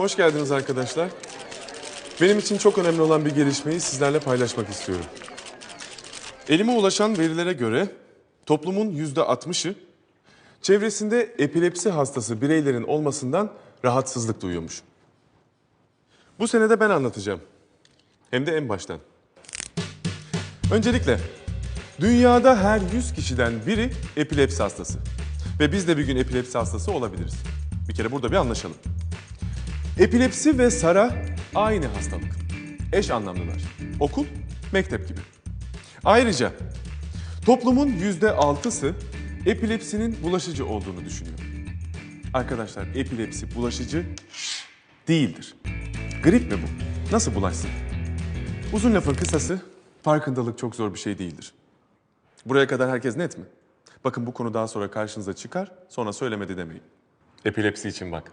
Hoş geldiniz arkadaşlar. Benim için çok önemli olan bir gelişmeyi sizlerle paylaşmak istiyorum. Elime ulaşan verilere göre toplumun yüzde 60'ı çevresinde epilepsi hastası bireylerin olmasından rahatsızlık duyuyormuş. Bu sene de ben anlatacağım. Hem de en baştan. Öncelikle dünyada her 100 kişiden biri epilepsi hastası. Ve biz de bir gün epilepsi hastası olabiliriz. Bir kere burada bir anlaşalım. Epilepsi ve SARA aynı hastalık. Eş anlamlılar. Okul, mektep gibi. Ayrıca toplumun yüzde altısı epilepsinin bulaşıcı olduğunu düşünüyor. Arkadaşlar epilepsi bulaşıcı değildir. Grip mi bu? Nasıl bulaşsın? Uzun lafın kısası farkındalık çok zor bir şey değildir. Buraya kadar herkes net mi? Bakın bu konu daha sonra karşınıza çıkar, sonra söylemedi demeyin. Epilepsi için bak.